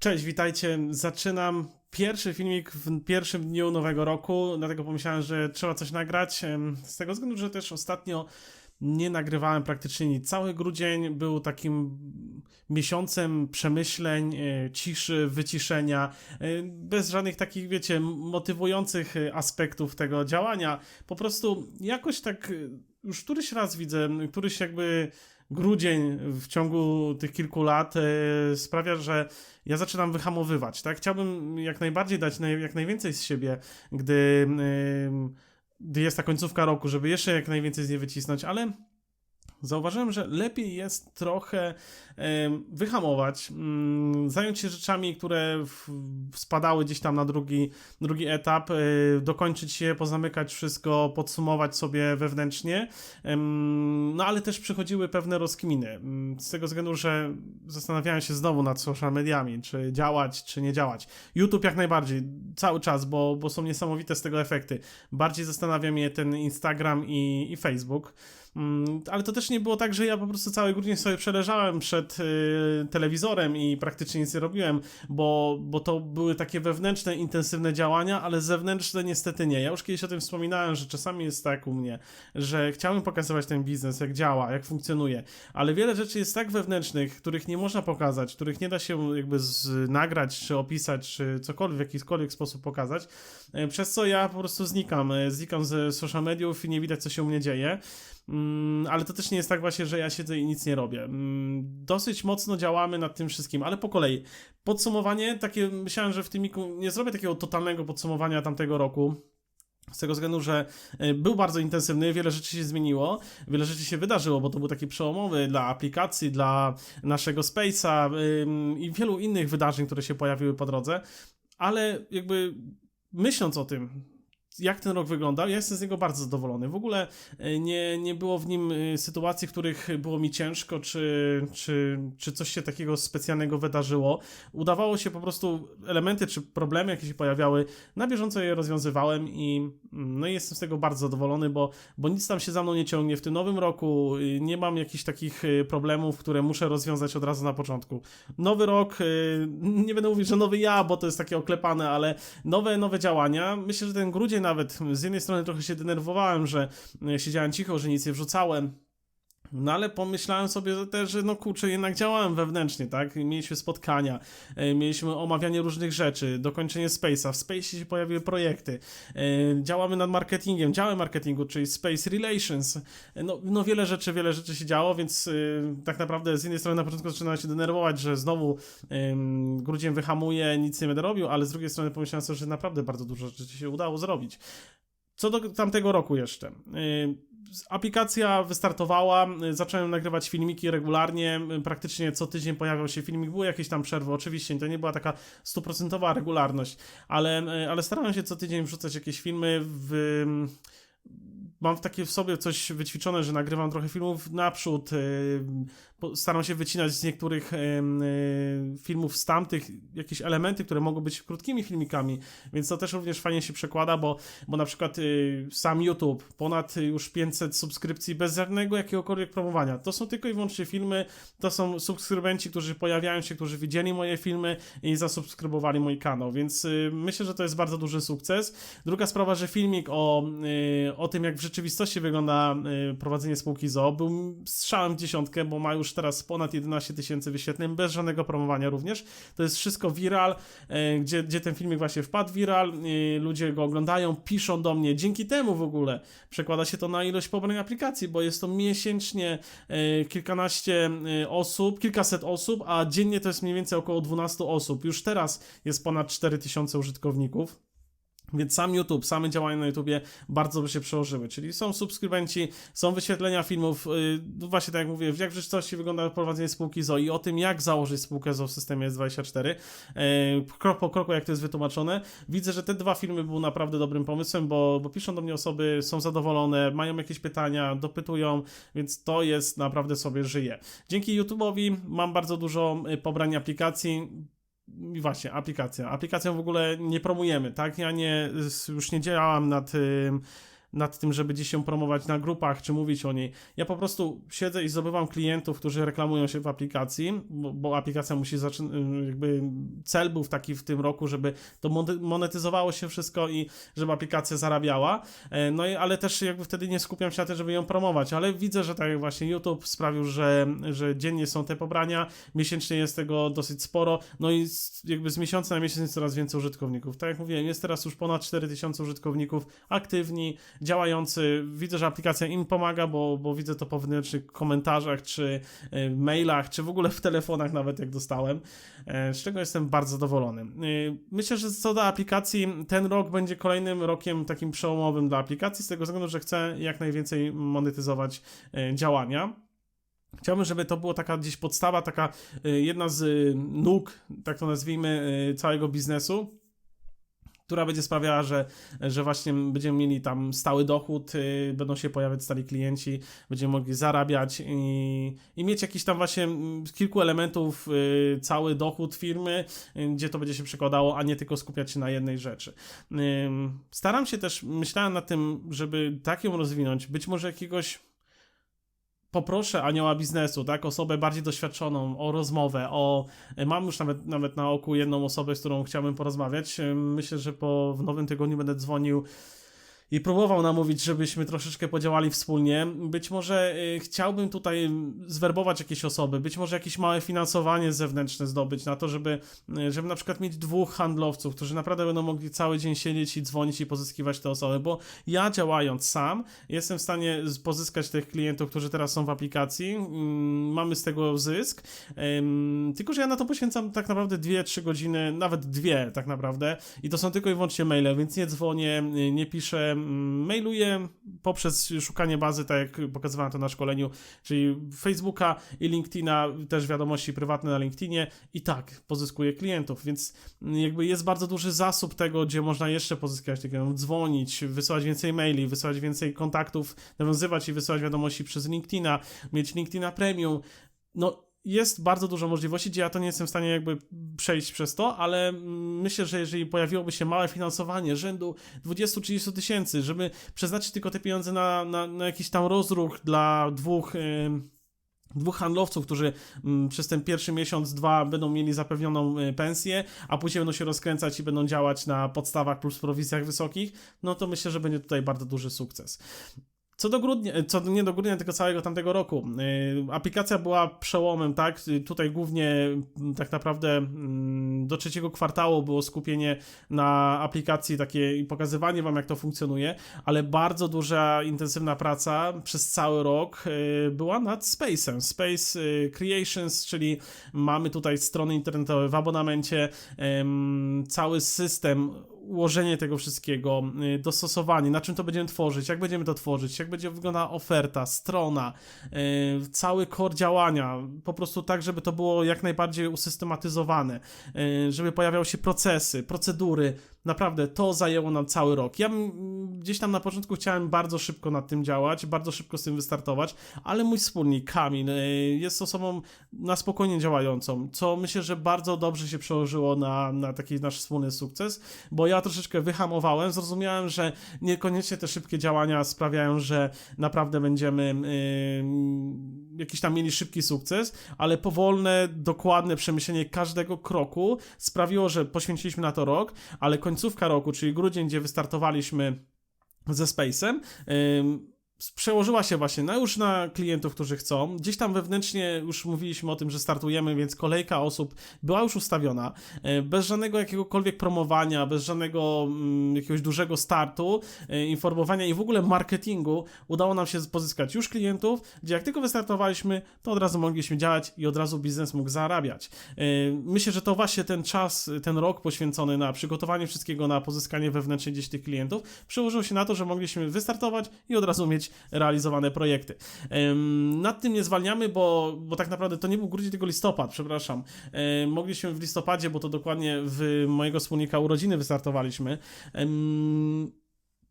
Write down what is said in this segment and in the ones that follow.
Cześć, witajcie. Zaczynam pierwszy filmik w pierwszym dniu nowego roku, dlatego pomyślałem, że trzeba coś nagrać. Z tego względu, że też ostatnio nie nagrywałem praktycznie nic. Cały grudzień był takim miesiącem przemyśleń, e, ciszy, wyciszenia, e, bez żadnych takich, wiecie, motywujących e, aspektów tego działania. Po prostu jakoś tak już któryś raz widzę, któryś jakby grudzień w ciągu tych kilku lat e, sprawia, że ja zaczynam wyhamowywać, tak? Chciałbym jak najbardziej dać jak najwięcej z siebie, gdy, gdy jest ta końcówka roku, żeby jeszcze jak najwięcej z niej wycisnąć, ale zauważyłem, że lepiej jest trochę wyhamować, mm, zająć się rzeczami, które spadały gdzieś tam na drugi, drugi etap, e, dokończyć je, pozamykać wszystko, podsumować sobie wewnętrznie, No ale też przychodziły pewne rozkminy. mm, Z tego względu, że zastanawiałem się znowu nad social mediami, czy działać, czy nie działać. YouTube jak najbardziej, cały czas, bo, bo są niesamowite z tego efekty. Bardziej zastanawia mnie ten Instagram i, i Facebook. Mm, Ale to też nie było tak, że ja po prostu cały grudzień sobie przeleżałem przed y, telewizorem i praktycznie nic nie robiłem, bo, bo to były takie wewnętrzne, intensywne działania, ale zewnętrzne niestety nie. Ja już kiedyś o tym wspominałem, że czasami jest tak u mnie, że chciałem pokazywać ten biznes, jak działa, jak funkcjonuje, ale wiele rzeczy jest tak wewnętrznych, których nie można pokazać, których nie da się jakby z, nagrać, czy opisać, czy cokolwiek w jakikolwiek sposób pokazać, e, przez co ja po prostu znikam, e, znikam ze social mediów i nie widać, co się u mnie dzieje. Mm, ale to też nie jest tak właśnie, że ja siedzę i nic nie robię. Mm, dosyć mocno działamy nad tym wszystkim, ale po kolei. Podsumowanie, takie myślałem, że w tym miku nie zrobię takiego totalnego podsumowania tamtego roku. Z tego względu, że e, był bardzo intensywny, wiele rzeczy się zmieniło, wiele rzeczy się wydarzyło, bo to był taki przełomowy dla aplikacji, dla naszego Space'a i wielu innych wydarzeń, które się pojawiły po drodze, ale jakby myśląc o tym, jak ten rok wyglądał, ja jestem z niego bardzo zadowolony. W ogóle e, nie, nie było w nim e, sytuacji, w których było mi ciężko, czy, czy, czy coś się takiego specjalnego wydarzyło. Udawało się po prostu elementy czy problemy, jakie się pojawiały, na bieżąco je rozwiązywałem i mm, no jestem z tego bardzo zadowolony, bo, bo nic tam się za mną nie ciągnie. W tym nowym roku y, nie mam jakichś takich y, problemów, które muszę rozwiązać od razu na początku. Nowy rok, y, nie będę mówić, że nowy ja, bo to jest takie oklepane, ale nowe, nowe działania. Myślę, że ten grudzień nawet z jednej strony trochę się denerwowałem, że y, siedziałem cicho, że nic nie wrzucałem. No ale pomyślałem sobie że też, że no kurczę, jednak działałem wewnętrznie, tak? Mieliśmy spotkania, e, mieliśmy omawianie różnych rzeczy, dokończenie Space'a, w Space'ie się pojawiły projekty, e, działamy nad marketingiem, działem marketingu, czyli Space Relations, E, no, no wiele rzeczy, wiele rzeczy się działo, więc tak naprawdę z jednej strony na początku zaczynałem się denerwować, że znowu em, grudzień wyhamuje, nic nie będę robił, ale z drugiej strony pomyślałem sobie, że naprawdę bardzo dużo rzeczy się udało zrobić. Co do tamtego roku jeszcze. Aplikacja wystartowała, yy, zacząłem nagrywać filmiki regularnie, yy, praktycznie co tydzień pojawiał się filmik, były jakieś tam przerwy, oczywiście to nie była taka stuprocentowa regularność, ale, yy, ale starałem się co tydzień wrzucać jakieś filmy w... Mam takie w sobie coś wyćwiczone, że nagrywam trochę filmów naprzód. po- Staram się wycinać z niektórych em, yy, filmów z tamtych jakieś elementy, które mogą być krótkimi filmikami, więc to też również fajnie się przekłada, bo, bo na przykład y, sam YouTube, ponad y, już 500 subskrypcji bez żadnego jakiegokolwiek promowania. To są tylko i wyłącznie filmy, to są subskrybenci, którzy pojawiają się, którzy widzieli moje filmy i zasubskrybowali mój kanał, więc y, myślę, że to jest bardzo duży sukces. Druga sprawa, że filmik o, y, o tym, jak w rzeczywistości wygląda y, prowadzenie spółki ZOO, był strzałem w dziesiątkę, bo ma już teraz ponad 11 tysięcy wyświetleń, bez żadnego promowania również. To jest wszystko viral, e, gdzie, gdzie ten filmik właśnie wpadł viral, e, ludzie go oglądają, piszą do mnie. Dzięki temu w ogóle przekłada się to na ilość pobrań aplikacji, bo jest to miesięcznie kilkanaście osób, kilkaset osób, a dziennie to jest mniej więcej około 12 osób. Już teraz jest ponad 4000 użytkowników. Więc sam YouTube, same działania na YouTubie bardzo by się przełożyły. Czyli są subskrybenci, są wyświetlenia filmów. Yy, właśnie tak jak mówię, jak w rzeczywistości wygląda prowadzenie spółki ZO i o tym, jak założyć spółkę ZO w systemie S24. Yy, krok po kroku, jak to jest wytłumaczone. Widzę, że te dwa filmy były naprawdę dobrym pomysłem, bo, bo piszą do mnie osoby, są zadowolone, mają jakieś pytania, dopytują, więc to jest naprawdę sobie żyje. Dzięki YouTube'owi mam bardzo dużo y, pobrań aplikacji. I właśnie, aplikacja. Aplikacją w ogóle nie promujemy, tak? Ja nie, już nie działam nad, nad tym, żeby gdzieś się promować na grupach, czy mówić o niej. Ja po prostu siedzę i zdobywam klientów, którzy reklamują się w aplikacji, bo, bo aplikacja musi zaczynać, jakby cel był taki w tym roku, żeby to mone- monetyzowało się wszystko i żeby aplikacja zarabiała. E, No i ale też jakby wtedy nie skupiam się na tym, żeby ją promować, ale widzę, że tak jak właśnie YouTube sprawił, że, że dziennie są te pobrania, miesięcznie jest tego dosyć sporo, no i z, jakby z miesiąca na miesiąc jest coraz więcej użytkowników. Tak jak mówiłem, jest teraz już ponad 4000 użytkowników aktywni, działający. Widzę, że aplikacja im pomaga, bo, bo widzę to po wewnętrznych komentarzach, czy e, mailach, czy w ogóle w telefonach nawet jak dostałem, e, z czego jestem bardzo zadowolony. E, Myślę, że co do aplikacji, ten rok będzie kolejnym rokiem takim przełomowym dla aplikacji, z tego względu, że chcę jak najwięcej monetyzować działania. Chciałbym, żeby to była taka gdzieś podstawa, taka jedna z nóg, tak to nazwijmy, całego biznesu, która będzie sprawiała, że, że właśnie będziemy mieli tam stały dochód, y, będą się pojawiać stali klienci, będziemy mogli zarabiać i, i mieć jakiś tam właśnie mm, kilku elementów y, cały dochód firmy, y, gdzie to będzie się przekładało, a nie tylko skupiać się na jednej rzeczy. Staram się też, myślałem nad tym, żeby tak ją rozwinąć, być może jakiegoś poproszę anioła biznesu, tak, osobę bardziej doświadczoną, o rozmowę, o... Mam już nawet, nawet na oku jedną osobę, z którą chciałbym porozmawiać. Myślę, że po w nowym tygodniu będę dzwonił i próbował namówić, żebyśmy troszeczkę podziałali wspólnie. Być może y, chciałbym tutaj zwerbować jakieś osoby, być może jakieś małe finansowanie zewnętrzne zdobyć na to, żeby, y, żeby na przykład mieć dwóch handlowców, którzy naprawdę będą mogli cały dzień siedzieć i dzwonić i pozyskiwać te osoby, bo ja działając sam jestem w stanie pozyskać tych klientów, którzy teraz są w aplikacji, mm, mamy z tego zysk, tylko że ja na to poświęcam tak naprawdę 2-3 godziny, nawet dwie tak naprawdę. I to są tylko i wyłącznie maile, więc nie dzwonię, y, nie piszę, mailuję poprzez szukanie bazy, tak jak pokazywałem to na szkoleniu, czyli Facebooka i LinkedIna, też wiadomości prywatne na LinkedInie i tak pozyskuję klientów, więc jakby jest bardzo duży zasób tego, gdzie można jeszcze pozyskać tych klientów, dzwonić, wysyłać więcej maili, wysyłać więcej kontaktów, nawiązywać i wysyłać wiadomości przez LinkedIna, mieć LinkedIna Premium, no jest bardzo dużo możliwości, gdzie ja to nie jestem w stanie jakby przejść przez to, ale myślę, że jeżeli pojawiłoby się małe finansowanie rzędu 20-30 tysięcy, żeby przeznaczyć tylko te pieniądze na, na, na jakiś tam rozruch dla dwóch... ym, Dwóch handlowców, którzy mm, przez ten pierwszy miesiąc, dwa będą mieli zapewnioną y, pensję, a później będą się rozkręcać i będą działać na podstawach plus prowizjach wysokich, no to myślę, że będzie tutaj bardzo duży sukces. Co do grudnia, co nie do grudnia, tylko całego tamtego roku. Yy, aplikacja była przełomem, tak? Tutaj głównie mm, tak naprawdę mm, do trzeciego kwartału było skupienie na aplikacji takie i pokazywanie wam, jak to funkcjonuje, ale bardzo duża, intensywna praca przez cały rok yy, była nad Space'em. Space yy, Creations, czyli mamy tutaj strony internetowe w abonamencie, cały system ułożenie tego wszystkiego, y, dostosowanie, na czym to będziemy tworzyć, jak będziemy to tworzyć, jak będzie wyglądała oferta, strona, y, cały core działania, po prostu tak, żeby to było jak najbardziej usystematyzowane, y, żeby pojawiały się procesy, procedury, naprawdę to zajęło nam cały rok. Ja gdzieś tam na początku chciałem bardzo szybko nad tym działać, bardzo szybko z tym wystartować, ale mój wspólnik Kamil y, jest osobą na spokojnie działającą, co myślę, że bardzo dobrze się przełożyło na, na taki nasz wspólny sukces, bo ja troszeczkę wyhamowałem, zrozumiałem, że niekoniecznie te szybkie działania sprawiają, że naprawdę będziemy yy, jakiś tam mieli szybki sukces, ale powolne, dokładne przemyślenie każdego kroku sprawiło, że poświęciliśmy na to rok, ale końcówka roku, czyli grudzień, gdzie wystartowaliśmy ze Space'em, przełożyła się właśnie na już na klientów, którzy chcą. Gdzieś tam wewnętrznie już mówiliśmy o tym, że startujemy, więc kolejka osób była już ustawiona. e, Bez żadnego jakiegokolwiek promowania, bez żadnego mm, jakiegoś dużego startu, e, informowania i w ogóle marketingu udało nam się pozyskać już klientów, gdzie jak tylko wystartowaliśmy, to od razu mogliśmy działać i od razu biznes mógł zarabiać. E, Myślę, że to właśnie ten czas, ten rok poświęcony na przygotowanie wszystkiego, na pozyskanie wewnętrznie gdzieś tych klientów, przełożył się na to, że mogliśmy wystartować i od razu mieć realizowane projekty. Nad tym nie zwalniamy, bo, bo tak naprawdę to nie był grudzień, tylko listopad, przepraszam. Mogliśmy w listopadzie, bo to dokładnie w mojego wspólnika urodziny wystartowaliśmy.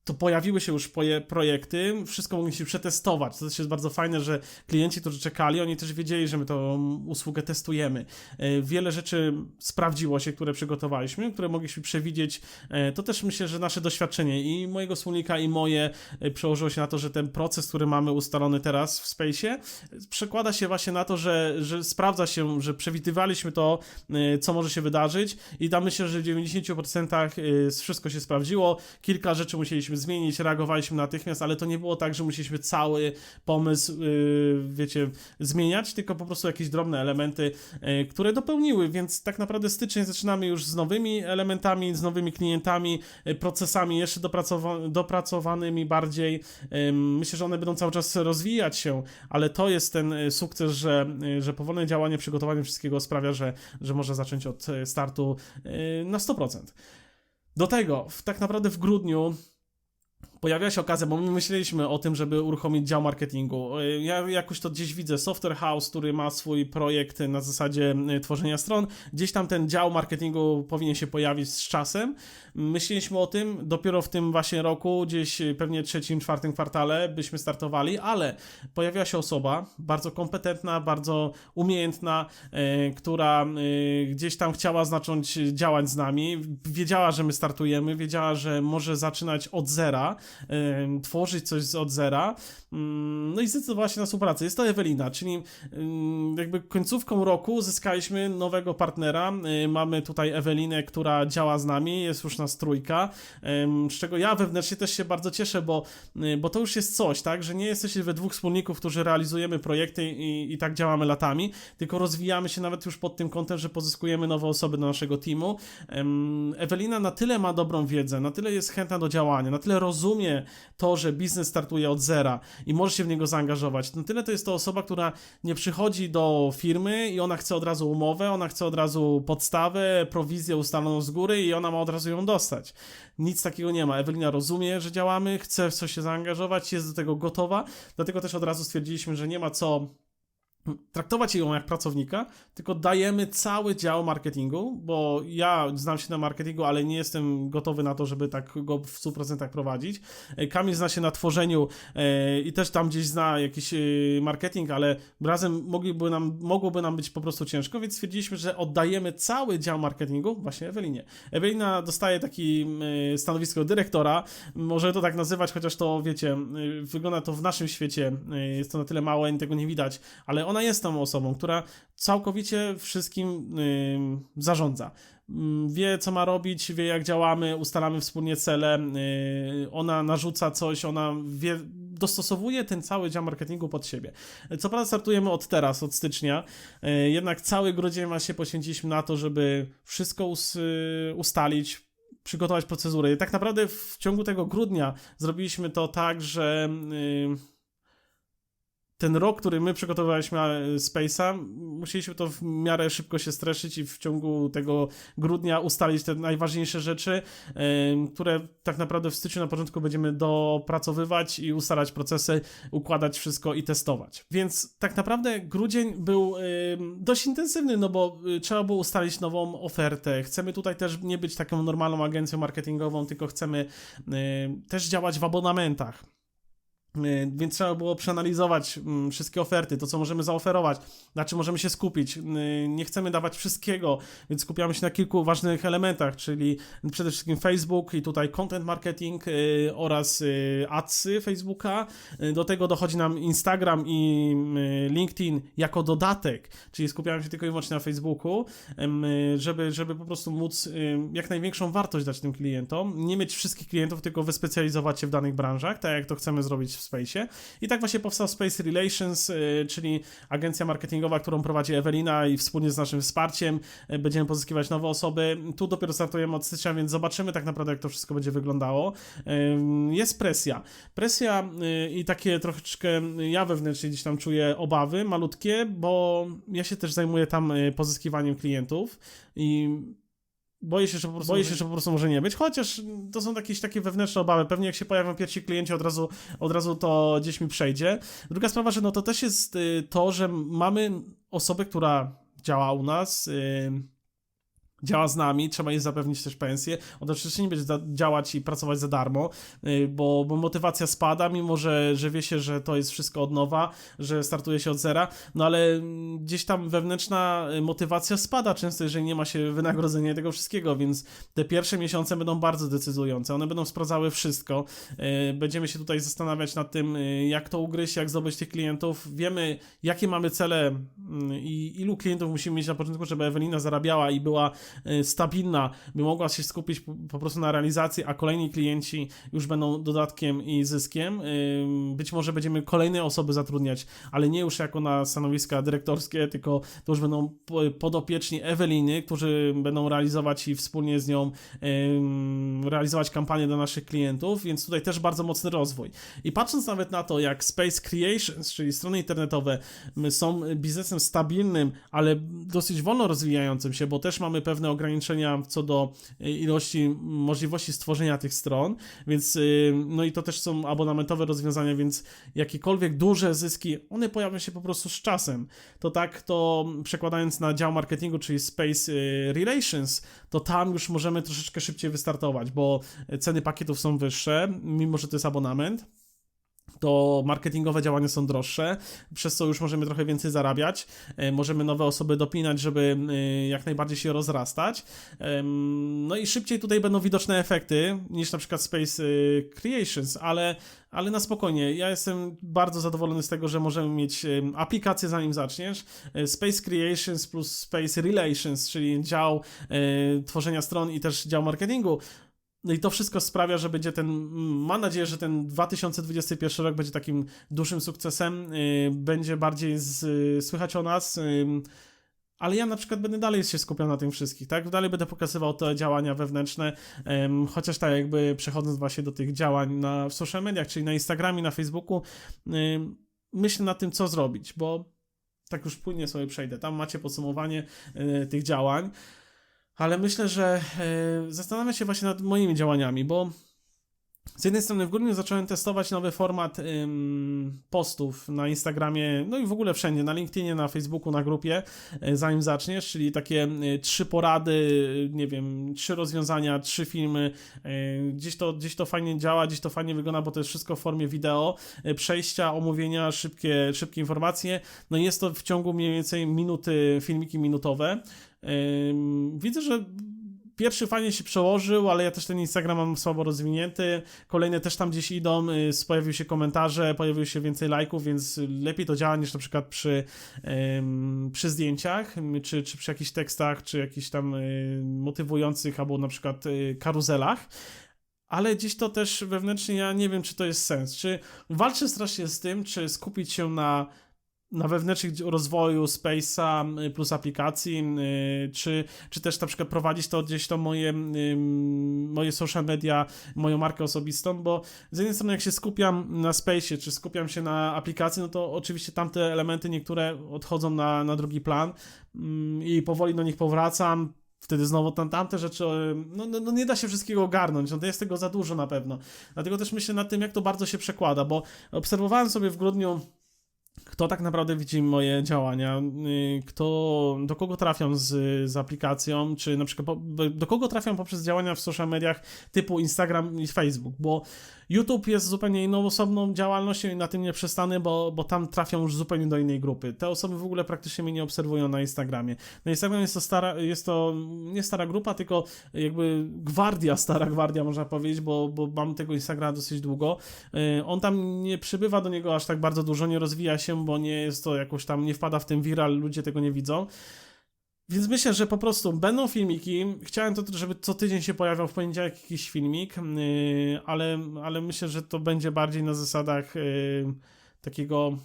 To pojawiły się już projekty, wszystko mogliśmy przetestować. To też jest bardzo fajne, że klienci, którzy czekali, oni też wiedzieli, że my tą usługę testujemy. E, wiele rzeczy sprawdziło się, które przygotowaliśmy, które mogliśmy przewidzieć. E, to też myślę, że nasze doświadczenie i mojego wspólnika, i moje e, przełożyło się na to, że ten proces, który mamy ustalony teraz w Space'ie, przekłada się właśnie na to, że, że sprawdza się, że przewidywaliśmy to, co może się wydarzyć i tam myślę, że w 90% wszystko się sprawdziło. Kilka rzeczy musieliśmy zmienić, reagowaliśmy natychmiast, ale to nie było tak, że musieliśmy cały pomysł, yy, wiecie, zmieniać, tylko po prostu jakieś drobne elementy, yy, które dopełniły, więc tak naprawdę styczeń zaczynamy już z nowymi elementami, z nowymi klientami, yy, procesami jeszcze dopracowa dopracowanymi bardziej. Myślę, że one będą cały czas rozwijać się, ale to jest ten sukces, że, że powolne działanie, przygotowanie wszystkiego sprawia, że, że może zacząć od startu na 100%. Do tego, w, tak naprawdę w grudniu pojawiła się okazja, bo my myśleliśmy o tym, żeby uruchomić dział marketingu. Ja jakoś to gdzieś widzę, Software House, który ma swój projekt na zasadzie e, tworzenia stron, gdzieś tam ten dział marketingu powinien się pojawić z czasem. Myśleliśmy o tym dopiero w tym właśnie roku, gdzieś pewnie trzecim, czwartym kwartale byśmy startowali, ale pojawiła się osoba bardzo kompetentna, bardzo umiejętna, e, która e, gdzieś tam chciała zacząć działać z nami, wiedziała, że my startujemy, wiedziała, że może zaczynać od zera, tworzyć coś od zera. Mm, no i zdecydowała się na współpracę. Jest to Ewelina, czyli jakby końcówką roku zyskaliśmy nowego partnera. Mamy tutaj Ewelinę, która działa z nami, jest już nas trójka, z czego ja wewnętrznie też się bardzo cieszę, bo, bo to już jest coś, tak, że nie jesteście we dwóch wspólników, którzy realizujemy projekty i, i tak działamy latami, tylko rozwijamy się nawet już pod tym kątem, że pozyskujemy nowe osoby do naszego teamu. Ewelina na tyle ma dobrą wiedzę, na tyle jest chętna do działania, na tyle rozumie to, że biznes startuje od zera i może się w niego zaangażować. Na tyle to jest to osoba, która nie przychodzi do firmy i ona chce od razu umowę, ona chce od razu podstawę, prowizję ustaloną z góry i ona ma od razu ją dostać. Nic takiego nie ma. Ewelina rozumie, że działamy, chce w coś się zaangażować, jest do tego gotowa, dlatego też od razu stwierdziliśmy, że nie ma co traktować ją jak pracownika, tylko dajemy cały dział marketingu, bo ja znam się na marketingu, ale nie jestem gotowy na to, żeby tak go w 100% prowadzić. E, Kamil zna się na tworzeniu e, i też tam gdzieś zna jakiś e, marketing, ale razem mogliby nam, mogłoby nam być po prostu ciężko, więc stwierdziliśmy, że oddajemy cały dział marketingu właśnie Ewelinie. Ewelina dostaje taki stanowisko dyrektora, może to tak nazywać, chociaż to wiecie, wygląda to w naszym świecie, jest to na tyle małe, tego nie widać, ale ona jest tą osobą, która całkowicie wszystkim yy, zarządza. Wie, co ma robić, wie, jak działamy, ustalamy wspólnie cele, yy, ona narzuca coś, ona wie, dostosowuje ten cały dział marketingu pod siebie. Co prawda startujemy od teraz, od stycznia, yy, jednak cały grudzień się poświęciliśmy na to, żeby wszystko yy, ustalić, przygotować procedury. Tak naprawdę w ciągu tego grudnia zrobiliśmy to tak, że ten rok, który my przygotowywaliśmy e, Space'a, musieliśmy to w miarę szybko się streszyć i w ciągu tego grudnia ustalić te najważniejsze rzeczy, które tak naprawdę w styczniu na początku będziemy dopracowywać i ustalać procesy, układać wszystko i testować. Więc tak naprawdę grudzień był dość intensywny, no bo trzeba było ustalić nową ofertę. Chcemy tutaj też nie być taką normalną agencją marketingową, tylko chcemy też działać w abonamentach. Y, więc trzeba było przeanalizować mm, wszystkie oferty, to co możemy zaoferować, na czym możemy się skupić. Y, nie chcemy dawać wszystkiego, więc skupiamy się na kilku ważnych elementach, czyli przede wszystkim Facebook i tutaj content marketing y, oraz adsy Facebooka. Do tego dochodzi nam Instagram i LinkedIn jako dodatek, czyli skupiamy się tylko i wyłącznie na Facebooku, żeby, żeby po prostu móc jak największą wartość dać tym klientom. Nie mieć wszystkich klientów, tylko wyspecjalizować się w danych branżach, tak jak to chcemy zrobić w Space'ie. I tak właśnie powstał Space Relations, y, czyli agencja marketingowa, którą prowadzi Ewelina i wspólnie z naszym wsparciem y, będziemy pozyskiwać nowe osoby. Tu dopiero startujemy od stycznia, więc zobaczymy tak naprawdę, jak to wszystko będzie wyglądało. Jest presja. Presja y, i takie troszeczkę ja wewnętrznie gdzieś tam czuję obawy malutkie, bo ja się też zajmuję tam pozyskiwaniem klientów i Boję się, że po prostu, boję się, że po prostu może nie być, chociaż to są jakieś takie wewnętrzne obawy. Pewnie jak się pojawią pierwsi klienci, od razu, od razu to gdzieś mi przejdzie. Druga sprawa, że no to też jest y, to, że mamy osobę, która działa u nas, y, działa z nami, trzeba jej zapewnić też pensję. On oczywiście nie będzie działać i pracować za darmo, y, bo, bo motywacja spada, mimo że, że wie się, że to jest wszystko od nowa, że startuje się od zera, no ale mm, gdzieś tam wewnętrzna y, motywacja spada często, jeżeli nie ma się wynagrodzenia tego wszystkiego, więc te pierwsze miesiące będą bardzo decydujące. One będą sprawdzały wszystko. Y, Będziemy się tutaj zastanawiać nad tym, jak to ugryźć, jak zdobyć tych klientów. Wiemy, jakie mamy cele mm, i ilu klientów musimy mieć na początku, żeby Ewelina zarabiała i była stabilna, by mogła się skupić po, prostu na realizacji, a kolejni klienci już będą dodatkiem i zyskiem. Ym, Być może będziemy kolejne osoby zatrudniać, ale nie już jako na stanowiska dyrektorskie, tylko to już będą po- podopieczni Eweliny, którzy będą realizować i wspólnie z nią realizować kampanię dla naszych klientów, więc tutaj też bardzo mocny rozwój. I patrząc nawet na to, jak Space Creations, czyli strony internetowe, są biznesem stabilnym, ale dosyć wolno rozwijającym się, bo też mamy pewne ograniczenia co do y, ilości możliwości stworzenia tych stron, więc y, no i to też są abonamentowe rozwiązania, więc jakiekolwiek duże zyski, one pojawią się po prostu z czasem. To tak, to przekładając na dział marketingu, czyli Space y, Relations, to tam już możemy troszeczkę szybciej wystartować, bo ceny pakietów są wyższe, mimo że to jest abonament to marketingowe działania są droższe, przez co już możemy trochę więcej zarabiać, e, możemy nowe osoby dopinać, żeby e, jak najbardziej się rozrastać. No i szybciej tutaj będą widoczne efekty niż na przykład Space e, Creations, ale, ale na spokojnie. Ja jestem bardzo zadowolony z tego, że możemy mieć aplikację zanim zaczniesz. Space Creations plus Space Relations, czyli dział tworzenia stron i też dział marketingu. No i to wszystko sprawia, że będzie ten, mm, mam nadzieję, że ten 2021 rok będzie takim dużym sukcesem, yy, będzie bardziej z, y, słychać o nas, ym, ale ja na przykład będę dalej się skupiał na tym wszystkich, tak? Dalej będę pokazywał te działania wewnętrzne, em, chociaż tak jakby przechodząc właśnie do tych działań na w social mediach, czyli na Instagramie, na Facebooku, ym, myślę nad tym, co zrobić, bo tak już płynnie sobie przejdę. Tam macie podsumowanie y, tych działań. Ale myślę, że e, zastanawiam się właśnie nad moimi działaniami, bo z jednej strony w grudniu zacząłem testować nowy format postów na Instagramie, no i w ogóle wszędzie, na LinkedInie, na Facebooku, na grupie, e, zanim zaczniesz, czyli takie e, trzy porady, nie wiem, trzy rozwiązania, trzy filmy, gdzieś to, gdzieś to fajnie działa, gdzieś to fajnie wygląda, bo to jest wszystko w formie wideo, przejścia, omówienia, szybkie, szybkie informacje, no i jest to w ciągu mniej więcej minuty, filmiki minutowe. Widzę, że pierwszy fajnie się przełożył, ale ja też ten Instagram mam słabo rozwinięty. Kolejne też tam gdzieś idą, y, pojawiły się komentarze, pojawiło się więcej lajków, więc lepiej to działa niż na przykład przy, przy zdjęciach, czy, czy przy jakichś tekstach, czy jakichś tam y, motywujących, albo na przykład y, karuzelach. Ale gdzieś to też wewnętrznie ja nie wiem, czy to jest sens. Czy walczę strasznie z tym, czy skupić się na na wewnętrznych rozwoju Space'a y, plus aplikacji, y, czy, czy też na przykład prowadzić to gdzieś to moje, moje social media, moją markę osobistą, bo z jednej strony jak się skupiam na Space'ie, czy skupiam się na aplikacji, no to oczywiście tamte elementy niektóre odchodzą na, na drugi plan ym, i powoli do nich powracam, Wtedy znowu tam, tamte rzeczy, no, no, no nie da się wszystkiego ogarnąć, no to jest tego za dużo na pewno. Dlatego też myślę nad tym, jak to bardzo się przekłada, bo obserwowałem sobie w grudniu kto tak naprawdę widzi moje działania, y, kto, do kogo trafiam z, z aplikacją, czy na przykład po, do kogo trafiam poprzez działania w social mediach typu Instagram i Facebook, bo YouTube jest zupełnie inną osobną działalnością i na tym nie przestanę, bo, bo tam trafią już zupełnie do innej grupy. Te osoby w ogóle praktycznie mnie nie obserwują na Instagramie. Na Instagramie jest to stara, jest to nie stara grupa, tylko jakby gwardia, stara gwardia można powiedzieć, bo, bo mam tego Instagrama dosyć długo. Y, On tam nie przybywa do niego aż tak bardzo dużo, nie rozwija się, bo nie jest to jakoś tam, nie wpada w ten viral, ludzie tego nie widzą. Więc myślę, że po prostu będą filmiki. Chciałem to, żeby co tydzień się pojawiał w poniedziałek jakiś filmik, yy, ale, ale myślę, że to będzie bardziej na zasadach yy, takiego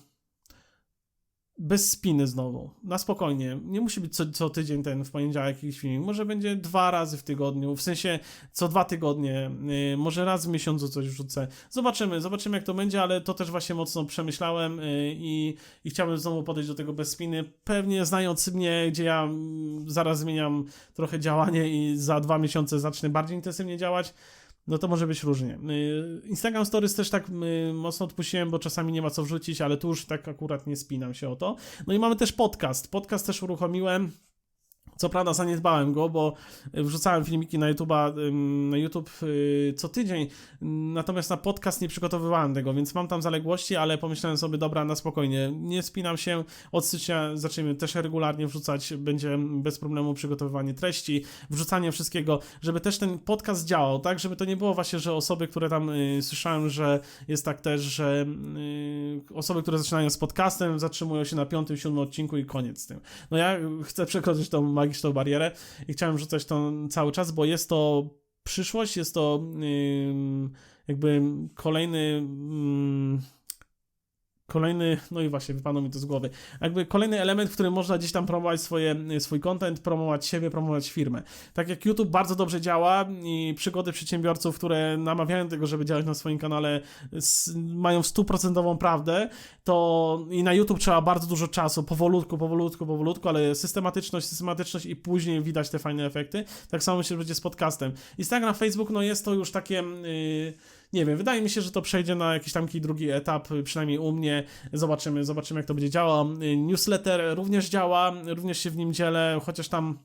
bez spiny znowu, na spokojnie. Nie musi być co, co tydzień ten w poniedziałek jakiś filmik. Może będzie dwa razy w tygodniu, w sensie co dwa tygodnie, yy, może raz w miesiącu coś wrzucę. Zobaczymy, zobaczymy jak to będzie, ale to też właśnie mocno przemyślałem yy, i, i chciałbym znowu podejść do tego bez spiny. Pewnie znając mnie, gdzie ja mm, zaraz zmieniam trochę działanie i za dwa miesiące zacznę bardziej intensywnie działać, no to może być różnie. Yy, Instagram Stories też tak yy, mocno odpuściłem, bo czasami nie ma co wrzucić, ale tu już tak akurat nie spinam się o to. No i mamy też podcast. Podcast też uruchomiłem. Co prawda zaniedbałem go, bo wrzucałem filmiki na, YouTube'a, na YouTube y, co tydzień, natomiast na podcast nie przygotowywałem tego, więc mam tam zaległości, ale pomyślałem sobie, dobra, na spokojnie, nie spinam się, od stycznia zaczniemy też regularnie wrzucać, będzie bez problemu przygotowywanie treści, wrzucanie wszystkiego, żeby też ten podcast działał, tak, żeby to nie było właśnie, że osoby, które tam y, słyszałem, że jest tak też, że y, osoby, które zaczynają z podcastem, zatrzymują się na piątym, siódmym odcinku i koniec z tym. No ja chcę przekroczyć tą magiczną barierę i chciałem rzucać to cały czas, bo jest to przyszłość, jest to jakby kolejny. Kolejny, no i właśnie, wypadło mi to z głowy. Jakby kolejny element, w którym można gdzieś tam promować swoje, swój content, promować siebie, promować firmę. Tak jak YouTube bardzo dobrze działa i przygody przedsiębiorców, które namawiają tego, żeby działać na swoim kanale, mają stuprocentową prawdę, to i na YouTube trzeba bardzo dużo czasu, powolutku, powolutku, powolutku, ale systematyczność, systematyczność i później widać te fajne efekty. Tak samo że będzie z podcastem. Instagram, Facebook, no jest to już takie, yy, nie wiem, wydaje mi się, że to przejdzie na jakiś tam drugi etap, przynajmniej u mnie. Zobaczymy, zobaczymy jak to będzie działało. Newsletter również działa, również się w nim dzielę, chociaż tam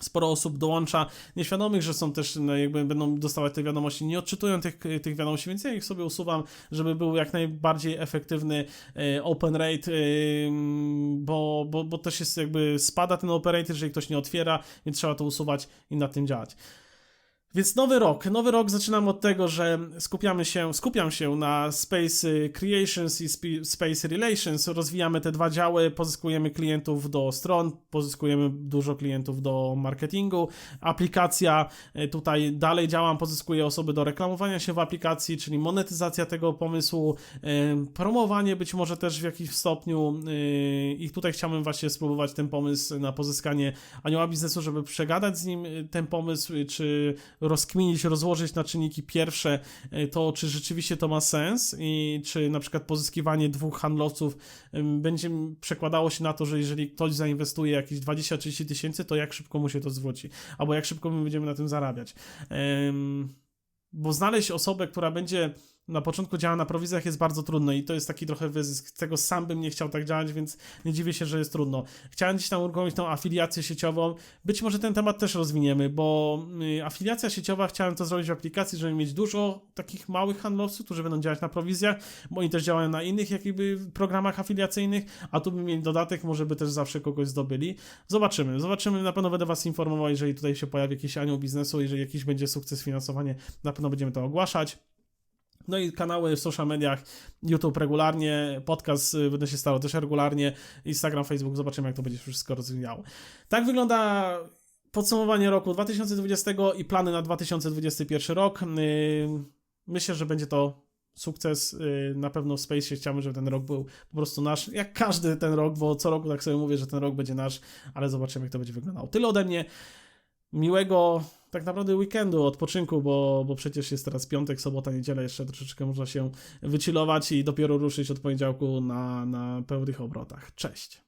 sporo osób dołącza nieświadomych, że są też, no, jakby będą dostawać te wiadomości, nie odczytują tych, tych wiadomości, więc ja ich sobie usuwam, żeby był jak najbardziej efektywny e, open rate, e, bo, bo, bo też jest jakby spada ten open rate, jeżeli ktoś nie otwiera, więc trzeba to usuwać i nad tym działać. Więc nowy rok. Nowy rok zaczynam od tego, że skupiamy się, skupiam się na Space Creations i Sp- Space Relations. Rozwijamy te dwa działy, pozyskujemy klientów do stron, pozyskujemy dużo klientów do marketingu. Aplikacja, e, tutaj dalej działam, pozyskuję osoby do reklamowania się w aplikacji, czyli monetyzacja tego pomysłu, e, promowanie być może też w jakimś stopniu. e, I tutaj chciałbym właśnie spróbować ten pomysł na pozyskanie anioła biznesu, żeby przegadać z nim ten pomysł, czy rozkminić, rozłożyć na czynniki pierwsze e, to, czy rzeczywiście to ma sens i czy na przykład pozyskiwanie dwóch handlowców będzie przekładało się na to, że jeżeli ktoś zainwestuje jakieś 20-30 tysięcy, to jak szybko mu się to zwróci, albo jak szybko my będziemy na tym zarabiać. Bo znaleźć osobę, która będzie na początku działa na prowizjach jest bardzo trudno i to jest taki trochę wyzysk. Tego sam bym nie chciał tak działać, więc nie dziwię się, że jest trudno. Chciałem gdzieś tam uruchomić tą afiliację sieciową. Być może ten temat też rozwiniemy, bo y, afiliacja sieciowa chciałem to zrobić w aplikacji, żeby mieć dużo takich małych handlowców, którzy będą działać na prowizjach, bo oni też działają na innych jakby programach afiliacyjnych, a tu by mieli dodatek, może by też zawsze kogoś zdobyli. Zobaczymy, zobaczymy, na pewno będę was informował, jeżeli tutaj się pojawi jakiś anioł biznesu, jeżeli jakiś będzie sukces finansowanie, na pewno będziemy to ogłaszać. No i kanały w social mediach, YouTube regularnie, podcast y, będę się stało też regularnie, Instagram, Facebook, zobaczymy jak to będzie wszystko rozwijało. Tak wygląda podsumowanie roku 2020 i plany na 2021 rok. Yy, Myślę, że będzie to sukces. Yy, Na pewno w Space chciałbym, żeby ten rok był po prostu nasz, jak każdy ten rok, bo co roku tak sobie mówię, że ten rok będzie nasz, ale zobaczymy jak to będzie wyglądało. Tyle ode mnie. Miłego tak naprawdę weekendu, odpoczynku, bo, bo przecież jest teraz piątek, sobota, niedziela, jeszcze troszeczkę można się wychillować i dopiero ruszyć od poniedziałku na, na pełnych obrotach. Cześć!